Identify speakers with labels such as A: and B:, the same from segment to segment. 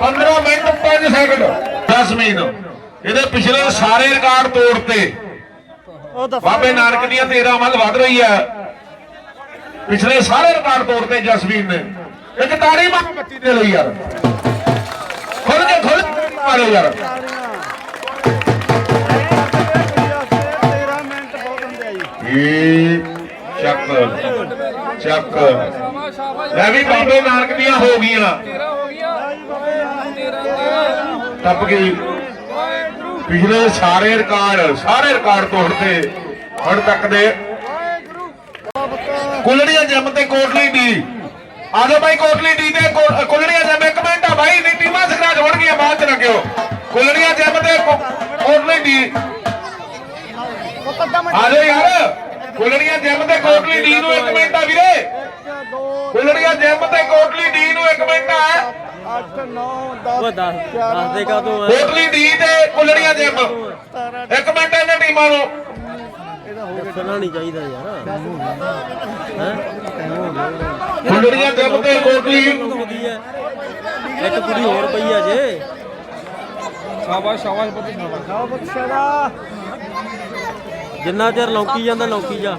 A: 15 minute 5 second Jasmeen ਇਹਦੇ ਪਿਛਲੇ ਸਾਰੇ ਰਿਕਾਰਡ ਤੋੜਤੇ ਬਾਬੇ ਨਾਨਕ ਦੀਆਂ 13 ਵੱਲ ਵੱਧ ਰਹੀ ਹੈ। ਪਿਛਲੇ ਸਾਰੇ ਰਿਕਾਰਡ ਤੋੜਤੇ ਜਸਮੀਨ ਨੇ। ਇੱਕ ਤਾੜੀ ਮਾਰ ਬੱਚੀ ਦੇ ਲਈ ਯਾਰ। ਖੁੱਲ ਕੇ ਖੁੱਲ ਮਾਰੋ ਯਾਰ।
B: 13 ਮਿੰਟ ਬਹੁਤ ਹੁੰਦੇ ਆ ਜੀ
A: ਇਹ ਚੱਕ ਚੱਕ। ਲੈ ਵੀ ਬਾਬੇ ਨਾਨਕ ਦੀਆਂ ਹੋ ਗਈਆਂ। ਟੱਪ ਗਈ ਪਿਛਲੇ ਸਾਰੇ ਰਿਕਾਰਡ ਸਾਰੇ ਰਿਕਾਰਡ ਤੋੜਤੇ ਹੁਣ ਤੱਕ ਦੇ। ਕੁਲੜੀਆਂ ਜੰਮ ਤੇ ਕੋਟਲੀ ਦੀ ਆ ਬਾਈ ਕੋਟਲੀ ਦੀ ਤੇ ਕੁਲੜੀਆਂ ਜੰਮ, ਇੱਕ ਮਿੰਟ ਆ ਬਾਈ ਨਹੀਂ ਟੀਮਾਂ ਸਕਰਾਜ ਹੋਣ ਗਈਆਂ, ਬਾਅਦ ਚ ਲੱਗਿਓ ਕੁਲੜੀਆਂ ਜੰਮ ਤੇ ਕੋਟਲੀ ਦੀ ਆ ਜਾਓ ਯਾਰ, ਕੁਲੜੀਆਂ ਜੰਮ ਤੇ ਕੋਟਲੀ ਡੀ ਨੂੰ ਇੱਕ ਮਿੰਟ ਆ ਵੀਰੇ। ਕੁਲੜੀਆਂ ਜੰਮ ਤੇ ਕੋਟਲੀ ਡੀ ਨੂੰ ਇੱਕ ਮਿੰਟ ਆ।
B: 8 9 10
C: ਉਹ ਦੱਸ ਦੱਸ ਦੇ ਕਾ ਤੂੰ
A: ਕੋਟਲੀ ਡੀ ਤੇ ਕੁਲੜੀਆਂ ਜੰਮ ਇੱਕ ਮਿੰਟ ਇਹਨਾਂ ਟੀਮਾਂ ਨੂੰ।
C: ਦੱਸਣਾ ਨਹੀਂ ਚਾਹੀਦਾ ਯਾਰ। ਹੈ
A: ਕੁਲੜੀਆਂ ਜੰਮ ਤੇ ਕੋਟਲੀ
C: ਹੁੰਦੀ ਹੈ ਇੱਕ ਕੁੜੀ ਹੋਰ ਪਈ ਆ ਜੇ।
D: ਸ਼ਾਬਾਸ਼ ਸ਼ਾਬਾਸ਼ ਪੁੱਤ ਸ਼ਾਬਾਸ਼
B: ਖਾਓ ਬਖਸ਼ੜਾ
C: ਜਿੰਨਾ ਚਿਰ ਲੌਂਕੀ ਜਾਂਦਾ ਲੌਂਕੀ ਜਾ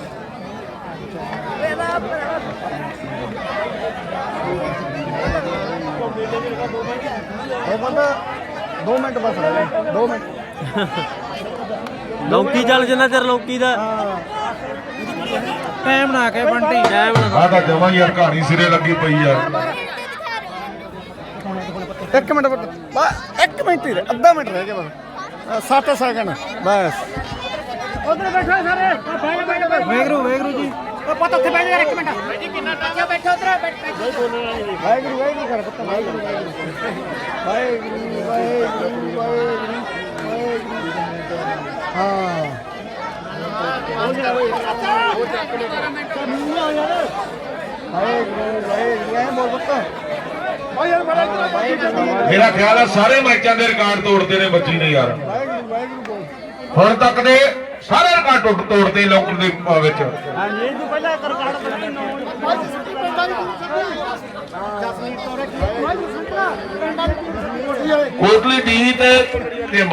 B: ਉਹ ਬੰਦਾ 2 ਮਿੰਟ ਬਸ ਰਹਿ ਗਏ 2 ਮਿੰਟ।
C: ਲੌਂਕੀ ਚੱਲ ਜਿੰਨਾ ਚਿਰ ਲੌਂਕੀ ਦਾ।
D: ਟਾਈਮ ਨਾ ਕੇ ਬੰਟੀ।
C: ਟਾਈਮ ਨਾ
A: ਆ ਤਾਂ ਜਮਾ ਯਾਰ ਕਹਾਣੀ ਸਿਰੇ ਲੱਗੀ ਪਈ ਯਾਰ
B: ਇੱਕ ਮਿੰਟ ਬਸ ਇੱਕ ਮਿੰਟ ਹੀ ਰਹਿ ਅੱਧਾ ਮਿੰਟ ਰਹਿ ਗਿਆ ਬਸ। 7 ਸੈਕਿੰਡ ਬਸ। ਉਧਰ ਬੈਠੋ ਸਾਰੇ।
D: ਵੇਗਰੂ ਵੇਗਰੂ ਜੀ।
B: ਉਹ ਪਤਾ ਉੱਥੇ ਬੈਠ ਜਾ ਇੱਕ ਮਿੰਟ। ਜੀ ਕਿੰਨਾ ਟੱਕਿਆ ਬੈਠੋ ਉਧਰ। ਵਾਹਿਗੁਰੂ ਵਾਹਿਗੁਰੂ ਕਰ ਪੁੱਤ ਵਾਹਿਗੁਰੂ ਵਾਹਿਗੁਰੂ। ਵਾਹਿਗੁਰੂ ਵਾਹਿਗੁਰੂ। ਹਾਂ
A: ਮੇਰਾ ਖਿਆਲ ਆ ਸਾਰੇ ਮੈਚਾਂ ਦੇ ਰਿਕਾਰਡ ਤੋੜਦੇ ਨੇ ਬੱਚੀ ਨੇ ਯਾਰ। ਹੁਣ ਤੱਕ ਦੇ ਸਾਰੇ ਰਿਕਾਰਡ ਟੁੱਟ ਤੋੜਦੇ ਲੋਕਰ ਦੇ ਵਿੱਚ।
B: ਹਾਂਜੀ ਇਹ ਤੋਂ ਪਹਿਲਾਂ ਕਰ ਕਾੜ ਬਣਾ
A: ਕੋਟਲੀ ਡੀ ਤੇ ਟਿਮ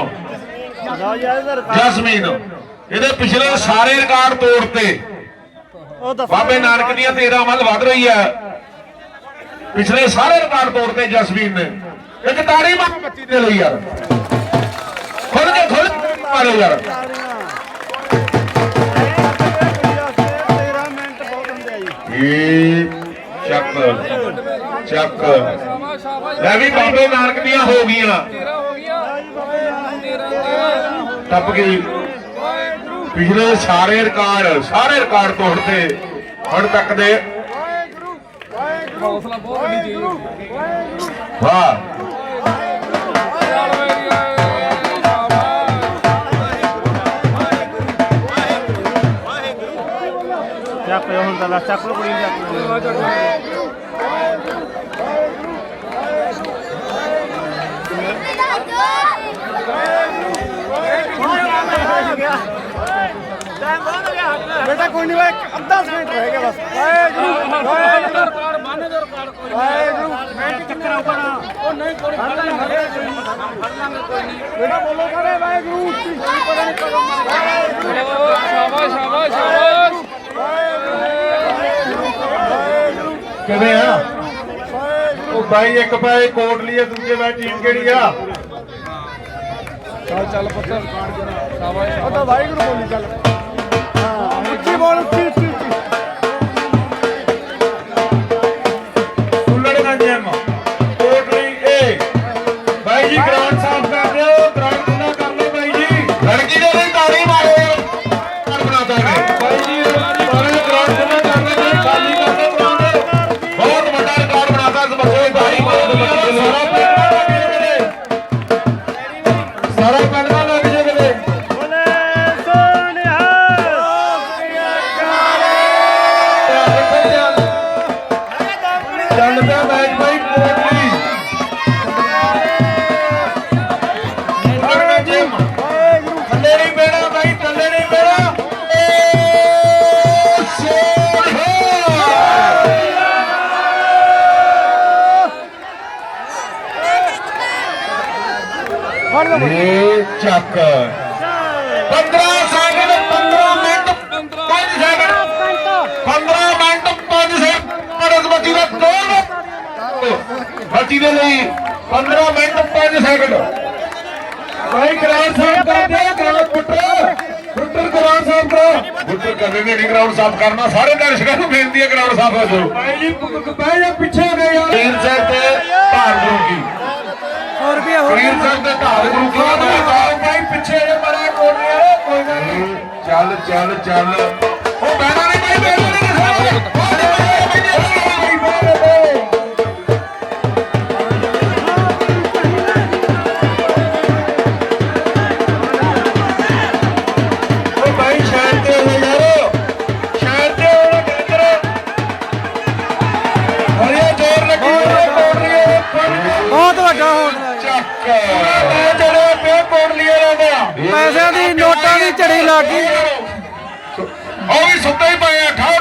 A: ਜਸਮੀਨ। ਇਹਦੇ ਪਿਛਲੇ ਸਾਰੇ ਰਿਕਾਰਡ ਤੋੜਤੇ। ਬਾਬੇ ਨਾਨਕ ਦੀਆਂ 13 ਵੱਲ ਵੱਧ ਰਹੀ ਹੈ। ਪਿਛਲੇ ਸਾਰੇ ਰਿਕਾਰਡ ਤੋੜਤੇ ਜਸਮੀਨ ਨੇ। ਇੱਕ ਤਾੜੀ ਮਾਰ ਬੱਚੀ ਦੇ ਲਈ ਯਾਰ। ਖੁੱਲ ਕੇ ਖੁੱਲ ਮਾਰੋ ਯਾਰ। ਚੱਕ। ਲੈ ਵੀ ਬਾਬੇ ਨਾਨਕ ਦੀਆਂ ਹੋ ਗਈਆਂ। ਟੱਪ ਗਈ। ਪਿਛਲੇ ਸਾਰੇ ਰਿਕਾਰਡ ਸਾਰੇ ਰਿਕਾਰਡ ਤੋੜਤੇ ਹੁਣ ਤੱਕ ਦੇ।
D: ਹੌਸਲਾ ਬਹੁਤ ਵੱਡੀ ਚੀਜ਼
A: ਵਾਹ।
B: ਚੱਕ ਲਓ ਹੁਣ ਤਾਂ ਚੱਕ ਲਓ ਕੁੜੀ ਚੱਕ ਲਓ। ਬੇਟਾ ਕੋਈ ਨਹੀਂ ਓਏ ਅੱਧਾ ਮਿੰਟ ਰਹਿ ਗਿਆ ਬਸ। ਵਾਹਿਗੁਰੂ ਵਾਹਿਗੁਰੂ।
D: ਰਿਕਾਰਡ ਬੰਨ ਦੇ ਰਿਕਾਰਡ ਕੋਈ
B: ਵਾਹਿਗੁਰੂ। ਮਿੰਟ ਚੱਕਰ ਆਉਣਾ
D: ਉਹ ਨਹੀਂ ਕੋਈ ਫੜ ਲਾਂਗੇ ਫੜ ਲਾਂਗੇ ਕੋਈ ਨਹੀਂ
B: ਬੇਟਾ ਬੋਲੋ ਕਰੇ ਵਾਹਿਗੁਰੂ। ਉੱਚੀ ਪਤਾ ਨਹੀਂ ਕਦੋਂ ਵਾਹਿਗੁਰੂ।
D: ਸ਼ਾਬਾਸ਼ ਸ਼ਾਬਾਸ਼ ਸ਼ਾਬਾਸ਼
A: ਕਿਵੇਂ ਆ ਉਹ ਬਾਈ ਇੱਕ ਪਾਏ ਕੋਟਲੀ ਆ ਦੂਜੇ ਪਾਏ ਟੀਮ ਕਿਹੜੀ ਆ?
D: ਚੱਲ ਚੱਲ ਪੁੱਤ। ਸ਼ਾਬਾਸ਼
B: ਉਹ ਤਾਂ ਵਾਹਿਗੁਰੂ ਬੋਲੀ ਚੱਲ। ਹਾਂ ਉੱਚੀ ਬੋਲ ਉੱਚੀ ਉੱਚੀ।
A: ਇਹ ਚੱਕ। 15 second 15 minute 5 second 15 minute 5 second ਬੱਚੀ ਦਾ ਦੋ ਬੱਚੀ ਦੇ ਲਈ। 15 ਮਿੰਟ 5 ਸੈਕਿੰਡ ਭਾਈ ਗਰਾਊਂਡ ਸਾਫ਼ ਕਰਦੇ ਗਰਾਊਂਡ ਪੁੱਟਰ ਪੁੱਟਰ ਗਰਾਊਂਡ ਸਾਫ਼ ਕਰੋ ਪੁੱਟਰ ਕਰਦੇ ਨੇ ਗਰਾਊਂਡ ਸਾਫ਼ ਕਰਨਾ। ਸਾਰੇ ਦਰਸ਼ਕਾਂ ਨੂੰ ਬੇਨਤੀ ਹੈ ਗਰਾਊਂਡ ਸਾਫ਼ ਕਰ ਦਿਓ ਭਾਈ ਜੀ ਭਾਈ ਪਿੱਛੇ ਗਏ ਯਾਰ। ਸੈਟ ਤੇ ਭਾਰ ਜੋਗੀ
C: 100 ਰੁਪਏ ਹੋਰ
A: ਕਲੀਨ ਸਾਹਿਬ ਦੇ ਢਾਲ ਗੁਰੂ ਕੀ ਦਾ ਭਾਈ ਪਿੱਛੇ ਜੇ ਕੋਲ ਰਿਹਾ ਕੋਈ ਗੱਲ ਨਹੀਂ ਚੱਲ ਚੱਲ ਚੱਲ। ਉਹ ਬੈਣਾ ਮੈਂ ਪਿਆ ਕੋਟ ਲਿਆ ਰਹਿੰਦਾ
C: ਪੈਸਿਆਂ ਦੀ ਨੋਟਾਂ ਦੀ ਝੜੀ ਲੱਗ ਗਈ।
A: ਉਹ ਵੀ ਸੁੱਤੇ ਹੀ ਪਏ ਆ। ਠਾਓ